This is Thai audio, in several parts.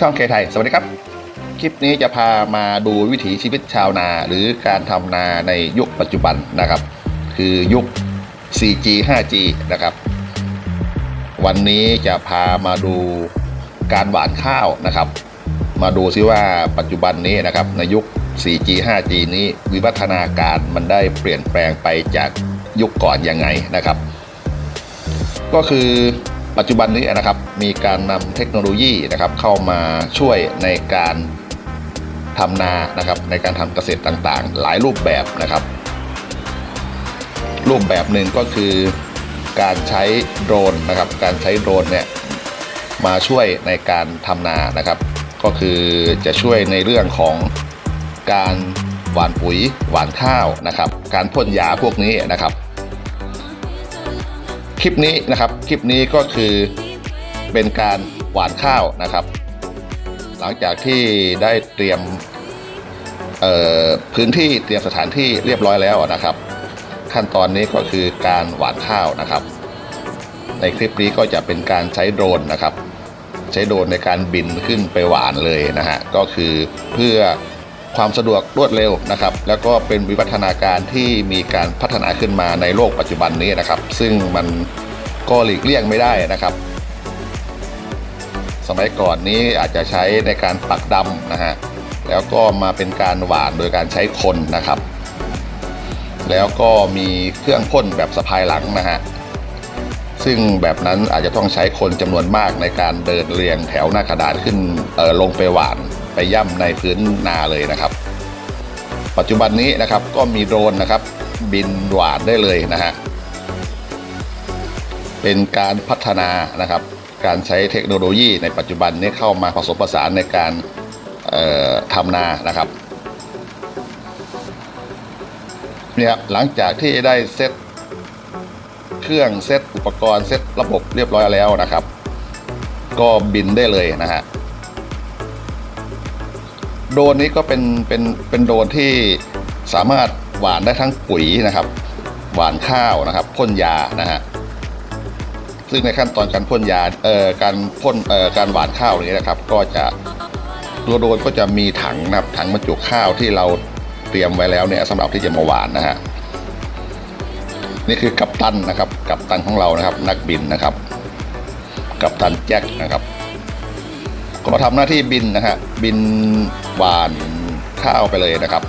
ช่องเคไทย สวัสดีครับ คลิปนี้จะพามาดูวิถีชีวิตชาวนา หรือการทำนาในยุคปัจจุบันนะครับ คือยุค 4G 5G นะครับ วันนี้จะพามาดูการหว่านข้าวนะครับ มาดูซิว่าปัจจุบันนี้นะครับในยุค 4G 5G นี้วิวัฒนาการมันได้เปลี่ยนแปลงไปจากยุคก่อนยังไงนะครับ ก็คือ ปัจจุบันนี้นะครับมีการนำเทคโนโลยีนะครับเข้ามาช่วยในการทำนานะครับในการทำเกษตรต่างๆ หลายรูปแบบนะครับ รูปแบบหนึ่งก็คือการใช้โดรนนะครับ การใช้โดรนเนี่ยมาช่วยในการทำนานะครับ ก็คือจะช่วยในเรื่องของการหว่านปุ๋ยหว่านข้าวนะครับ การพ่นยาพวกนี้นะครับ คลิปนี้นะครับ คลิปนี้ก็คือเป็นการหวานข้าวนะครับ หลังจากที่ได้เตรียมพื้นที่เตรียมสถานที่เรียบร้อยแล้วนะครับ ขั้นตอนนี้ก็คือการหวานข้าวนะครับ ในคลิปนี้ก็จะเป็นการใช้โดรนนะครับ ใช้โดรนในการบินขึ้นไปหวานเลยนะฮะก็คือเพื่อ ความสะดวกรวดเร็วนะครับ แล้วก็เป็นวิวัฒนาการที่มีการพัฒนาขึ้นมาในโลกปัจจุบันนี้นะครับ ซึ่งมันก็หลีกเลี่ยงไม่ได้นะครับ สมัยก่อนนี้อาจจะใช้ในการปักดำนะฮะแล้วก็มาเป็นการหวานโดยการใช้คนนะครับ แล้วก็มีเครื่องพ่นแบบสะพายหลังนะฮะซึ่งแบบนั้นอาจจะต้องใช้คนจำนวนมากในการเดินเรียงแถวหน้ากระดานขึ้นออลงไปหวาน ไปย่ำในพื้นนาเลยนะครับ ปัจจุบันนี้นะครับก็มีโดรนนะครับ บินหวานได้เลยนะฮะเป็นการพัฒนานะครับ การใช้เทคโนโลยีในปัจจุบันนี้เข้ามาผสมผสานในการทำนานะครับเนี่ยหลังจากที่ได้เซตเครื่องเซตอุปกรณ์เซตระบบเรียบร้อยแล้วนะครับ ก็บินได้เลยนะฮะ โดรนนี้ก็เป็นเป็นเป็นโดรนที่สามารถหวานได้ทั้งปุ๋ยนะครับ หวานข้าวนะครับพ่นยานะฮะซึ่งในขั้นตอนการพ่นยาเอ่อการพ่นเอ่อการหวานข้าวนี้นะครับ ก็จะตัวโดนก็จะมีถังนะครับถังบรรจุข้าวที่เราเตรียมไว้แล้วเนี่ยสำหรับที่จะมาหวานนะฮะนี่คือกัปตันนะครับ กัปตันของเรานะครับ นักบินนะครับ กัปตันแจ็คนะครับ ก็ทำหน้าที่บินนะฮะ บินหวานข้าวไปเลยนะครับ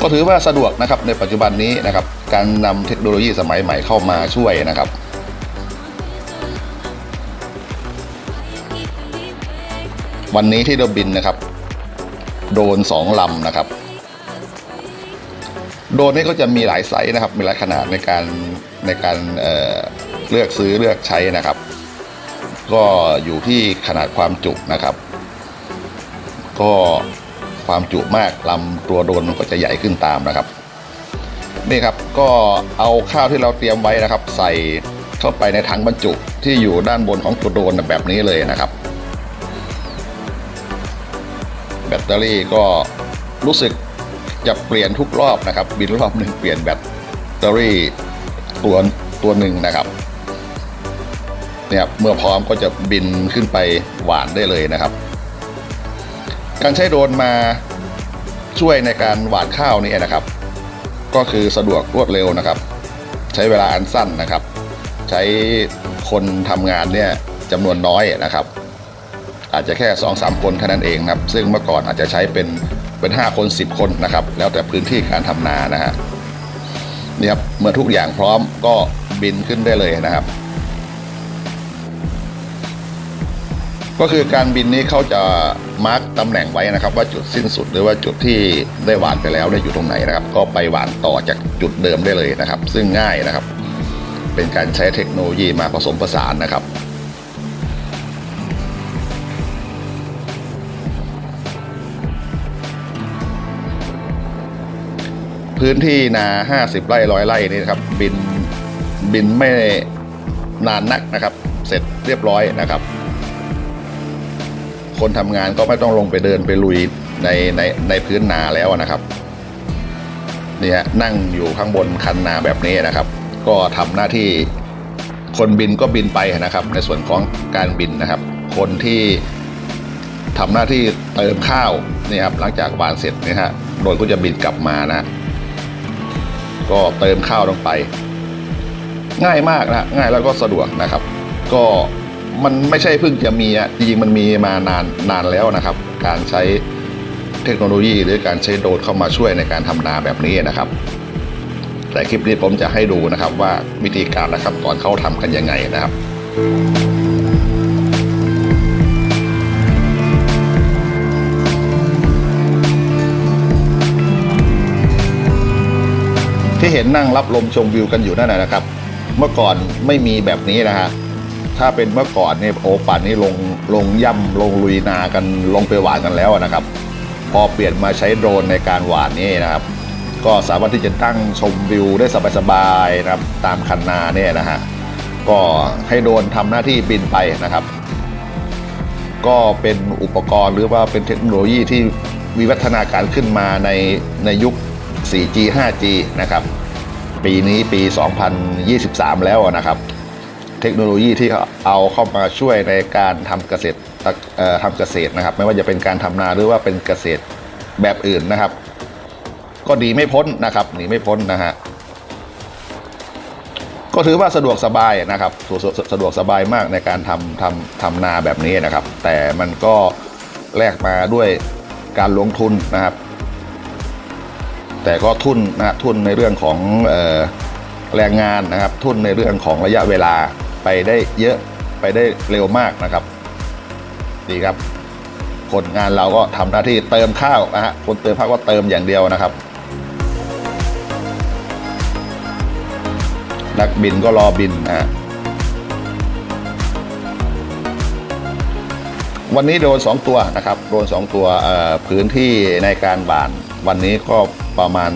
ก็ถือว่าสะดวกนะครับในปัจจุบันนี้นะครับ การนำเทคโนโลยีสมัยใหม่เข้ามาช่วยนะครับวันนี้ที่เราบินนะครับ โดนสองลำนะครับ โดนนี่ก็จะมีหลายไซส์นะครับ มีหลายขนาดในการในการเเลือกซื้อเลือกใช้นะครับ ก็อยู่ที่ขนาดความจุนะครับ ก็ความจุมากลำตัวโดรนมันก็จะใหญ่ขึ้นตามนะครับ นี่ครับก็เอาข้าวที่เราเตรียมไว้นะครับ ใส่เข้าไปในถังบรรจุที่อยู่ด้านบนของตัวโดรนแบบนี้เลยนะครับ แบตเตอรี่ก็รู้สึกจะเปลี่ยนทุกรอบนะครับ บินรอบหนึ่งเปลี่ยนแบตเตอรี่ตัวตัวหนึ่งนะครับ เนี่ยเมื่อพร้อมก็จะบินขึ้นไปหวานได้เลยนะครับ การใช้โดรนมาช่วยในการหวานข้าวนี่นะครับ ก็คือสะดวกรวดเร็วนะครับ ใช้เวลาอันสั้นนะครับ ใช้คนทำงานเนี่ยจำนวนน้อยนะครับ อาจจะแค่2อสามคนเท่นั้นเองนะครับ ซึ่งเมื่อก่อนอาจจะใช้เป็นเป็น 5 คน 10 คนนะครับ แล้วแต่พื้นที่การทำนานะฮะนี่ครับเมื่อทุกอย่างพร้อมก็บินขึ้นได้เลยนะครับ ก็คือการบินนี้เขาจะมาร์กตำแหน่งไว้นะครับ ว่าจุดสิ้นสุดหรือว่าจุดที่ได้หวานไปแล้วได้อยู่ตรงไหนนะครับ ก็ไปหวานต่อจากจุดเดิมได้เลยนะครับ ซึ่งง่ายนะครับ เป็นการใช้เทคโนโลยีมาผสมผสานนะครับพื้นที่นา 50 ไร่ร้อยไร่นี่นะครับ บินบินไม่นานนักนะครับ เสร็จเรียบร้อยนะครับ คนทำงานก็ไม่ต้องลงไปเดินไปลุยในในในพื้นนาแล้วนะครับนี่ฮะนั่งอยู่ข้างบนคันนาแบบนี้นะครับ ก็ทำหน้าที่คนบินก็บินไปนะครับ ในส่วนของการบินนะครับ คนที่ทำหน้าที่เติมข้าวนี่ครับหลังจากหวานเสร็จนี่ฮะโดรนก็จะบินกลับมานะ ก็เติมข้าวลงไป ง่ายมากนะง่ายแล้วก็สะดวกนะครับ ก็ มันไม่ใช่เพิ่งจะมีอะจริงๆมันมีมานานนานแล้วนะครับ การใช้เทคโนโลยีหรือการใช้โดรนเข้ามาช่วยในการทำนาแบบนี้นะครับ แต่คลิปนี้ผมจะให้ดูนะครับว่าวิธีการและขั้นตอนเขาทำกันยังไงนะครับที่เห็นนั่งรับลมชมวิวกันอยู่นั่นนะนะครับ เมื่อก่อนไม่มีแบบนี้นะฮะ ถ้าเป็นเมื่อก่อนเนี่ยโอป่านนี้ลงลงย่ำลงลุยนากันลงไปหวานกันแล้วนะครับ พอเปลี่ยนมาใช้โดรนในการหวานนี่นะครับ ก็สามารถที่จะตั้งชมวิวได้สบายๆนะครับ ตามคันนาเนี่ยนะฮะก็ให้โดรนทำหน้าที่บินไปนะครับ ก็เป็นอุปกรณ์หรือว่าเป็นเทคโนโลยีที่วิวัฒนาการขึ้นมาในในยุค 4G 5G นะครับ ปีนี้ปี 2023 แล้วนะครับ เทคโนโลยีที่เอาเข้ามาช่วยในการทำเกษตรทำเกษตรนะครับ ไม่ว่าจะเป็นการทำนาหรือว่าเป็นเกษตรแบบอื่นนะครับ ก็ดีไม่พ้นนะครับหนีไม่พ้นนะฮะก็ถือว่าสะดวกสบายนะครับสะสสะดวกสบายมากในการทำทำทำนาแบบนี้นะครับ แต่มันก็แลกมาด้วยการลงทุนนะครับ แต่ก็ทุนนะทุนในเรื่องของออแรงงานนะครับ ทุนในเรื่องของระยะเวลา ไปได้เยอะไปได้เร็วมากนะครับดีครับ คนงานเราก็ทำหน้าที่เติมข้าวนะฮะคนเติมข้าวก็เติมอย่างเดียวนะครับ นักบินก็รอบินนะฮะวันนี้โดนสองตัวนะครับโดนสองตัวพื้นที่ในการบาน วันนี้ก็ประมาณ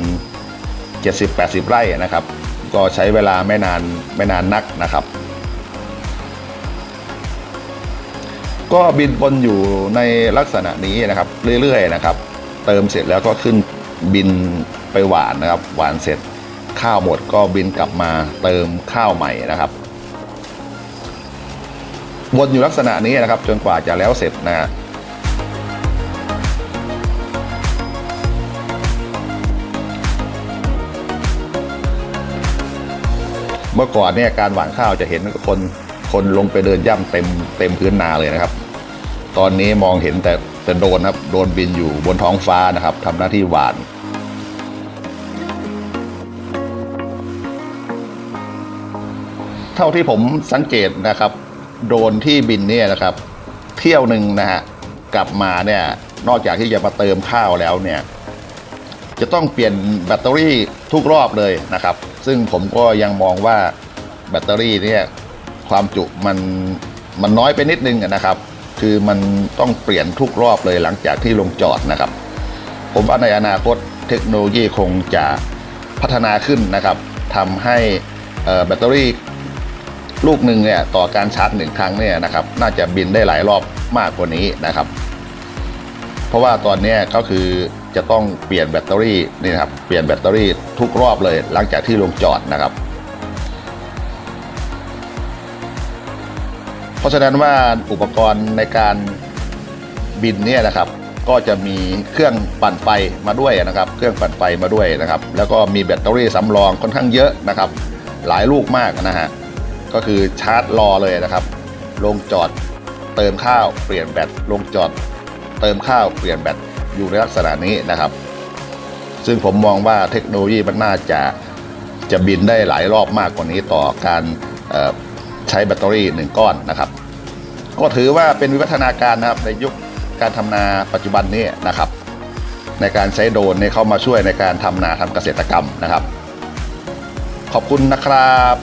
70-80 ไร่นะครับ ก็ใช้เวลาไม่นานไม่นานนักนะครับ ก็บินบนอยู่ในลักษณะนี้นะครับ เรื่อยๆนะครับ เติมเสร็จแล้วก็ขึ้นบินไปหวานนะครับ หวานเสร็จข้าวหมดก็บินกลับมาเติมข้าวใหม่นะครับวนอยู่ลักษณะนี้นะครับ จนกว่าจะแล้วเสร็จนะฮะเมื่อก่อนเนี่ยการหว่านข้าวจะเห็นคน คนลงไปเดินย่ำเต็มเต็มพื้นนาเลยนะครับ ตอนนี้มองเห็นแต่แต่โดนครับ โดนบินอยู่บนท้องฟ้านะครับทำหน้าที่หวานเท่าที่ผมสังเกตนะครับ โดนที่บินเนี่ยนะครับ เที่ยวหนึ่งนะฮะกลับมาเนี่ยนอกจากที่จะมาเติมข้าวแล้วเนี่ย จะต้องเปลี่ยนแบตเตอรี่ทุกรอบเลยนะครับ ซึ่งผมก็ยังมองว่าแบตเตอรี่เนี่ย ความจุมันมันน้อยไปนิดนึงนะครับ คือมันต้องเปลี่ยนทุกรอบเลยหลังจากที่ลงจอดนะครับ ผมว่าในอนาคตเทคโนโลยีคงจะพัฒนาขึ้นนะครับทำให้แบตเตอรี่ลูกหนึ่งเนี่ยต่อการชาร์จหนึ่งครั้งเนี่ยนะครับ น่าจะบินได้หลายรอบมากกว่านี้นะครับ เพราะว่าตอนนี้ก็คือจะต้องเปลี่ยนแบตเตอรี่นี่นะครับเปลี่ยนแบตเตอรี่ทุกรอบเลยหลังจากที่ลงจอดนะครับ เพราะฉะนั้นว่าอุปกรณ์ในการบินเนี่ยนะครับ ก็จะมีเครื่องปั่นไฟมาด้วยนะครับ เครื่องปั่นไฟมาด้วยนะครับ แล้วก็มีแบตเตอรี่สำรองค่อนข้างเยอะนะครับ หลายลูกมากนะฮะก็คือชาร์จรอเลยนะครับ ลงจอดเติมข้าวเปลี่ยนแบตลงจอดเติมข้าวเปลี่ยนแบตอยู่ในลักษณะนี้นะครับ ซึ่งผมมองว่าเทคโนโลยีมันน่าจะจะบินได้หลายรอบมากกว่านี้ต่อการ ใช้แบตเตอรี่หนึ่งก้อนนะครับ ก็ถือว่าเป็นวิวัฒนาการนะครับในยุคการทำนาปัจจุบันนี้นะครับ ในการใช้โดรนเข้ามาช่วยในการทำนาทำเกษตรกรรมนะครับ ขอบคุณนะครับ